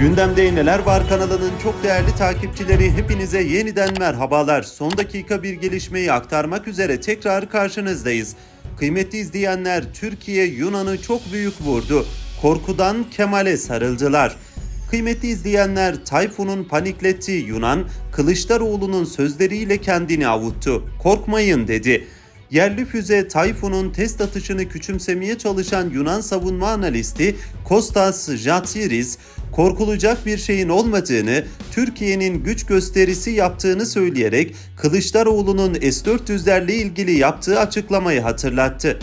Gündemde Neler Var kanalının çok değerli takipçileri hepinize yeniden merhabalar. Son dakika bir gelişmeyi aktarmak üzere tekrar karşınızdayız. Kıymetli izleyenler Türkiye Yunan'ı çok büyük vurdu. Korkudan Kemal'e sarıldılar. Kıymetli izleyenler Tayfun'un paniklettiği Yunan Kılıçdaroğlu'nun sözleriyle kendini avuttu. Korkmayın dedi. Yerli füze Tayfun'un test atışını küçümsemeye çalışan Yunan savunma analisti Kostas Jatiris, korkulacak bir şeyin olmadığını, Türkiye'nin güç gösterisi yaptığını söyleyerek Kılıçdaroğlu'nun S-400'lerle ilgili yaptığı açıklamayı hatırlattı.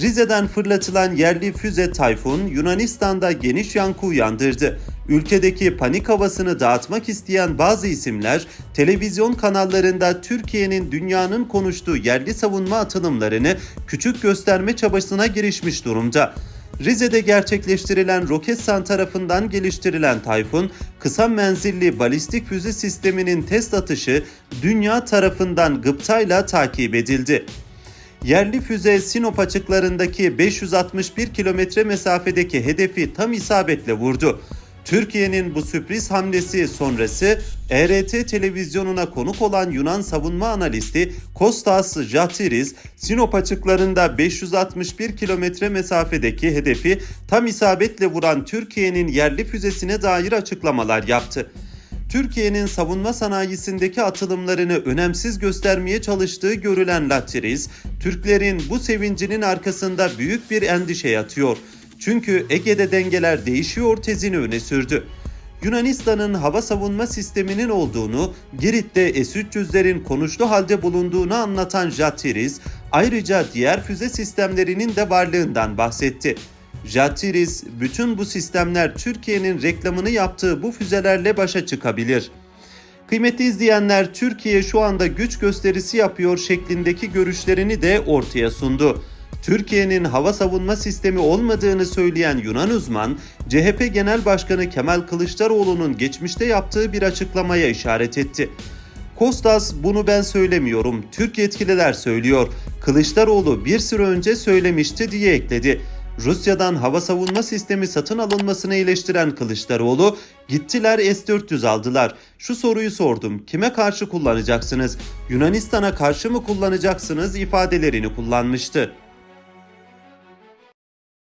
Rize'den fırlatılan yerli füze Tayfun Yunanistan'da geniş yankı uyandırdı. Ülkedeki panik havasını dağıtmak isteyen bazı isimler televizyon kanallarında Türkiye'nin dünyanın konuştuğu yerli savunma atılımlarını küçük gösterme çabasına girişmiş durumda. Rize'de gerçekleştirilen Roketsan tarafından geliştirilen Tayfun, kısa menzilli balistik füze sisteminin test atışı dünya tarafından gıptayla takip edildi. Yerli füze Sinop açıklarındaki 561 kilometre mesafedeki hedefi tam isabetle vurdu. Türkiye'nin bu sürpriz hamlesi sonrası ERT televizyonuna konuk olan Yunan savunma analisti Kostas Jatiris, Sinop açıklarında 561 kilometre mesafedeki hedefi tam isabetle vuran Türkiye'nin yerli füzesine dair açıklamalar yaptı. Türkiye'nin savunma sanayisindeki atılımlarını önemsiz göstermeye çalıştığı görülen Latiris, Türklerin bu sevincinin arkasında büyük bir endişe yatıyor. Çünkü Ege'de dengeler değişiyor tezini öne sürdü. Yunanistan'ın hava savunma sisteminin olduğunu, Girit'te S-300'lerin konuşlu halde bulunduğunu anlatan Jatiris, ayrıca diğer füze sistemlerinin de varlığından bahsetti. Jatiris, bütün bu sistemler Türkiye'nin reklamını yaptığı bu füzelerle başa çıkabilir. Kıymetli izleyenler, Türkiye şu anda güç gösterisi yapıyor şeklindeki görüşlerini de ortaya sundu. Türkiye'nin hava savunma sistemi olmadığını söyleyen Yunan uzman, CHP Genel Başkanı Kemal Kılıçdaroğlu'nun geçmişte yaptığı bir açıklamaya işaret etti. Kostas bunu ben söylemiyorum, Türk yetkililer söylüyor. Kılıçdaroğlu bir süre önce söylemişti diye ekledi. Rusya'dan hava savunma sistemi satın alınmasını eleştiren Kılıçdaroğlu, gittiler S-400 aldılar. Şu soruyu sordum, kime karşı kullanacaksınız? Yunanistan'a karşı mı kullanacaksınız ifadelerini kullanmıştı.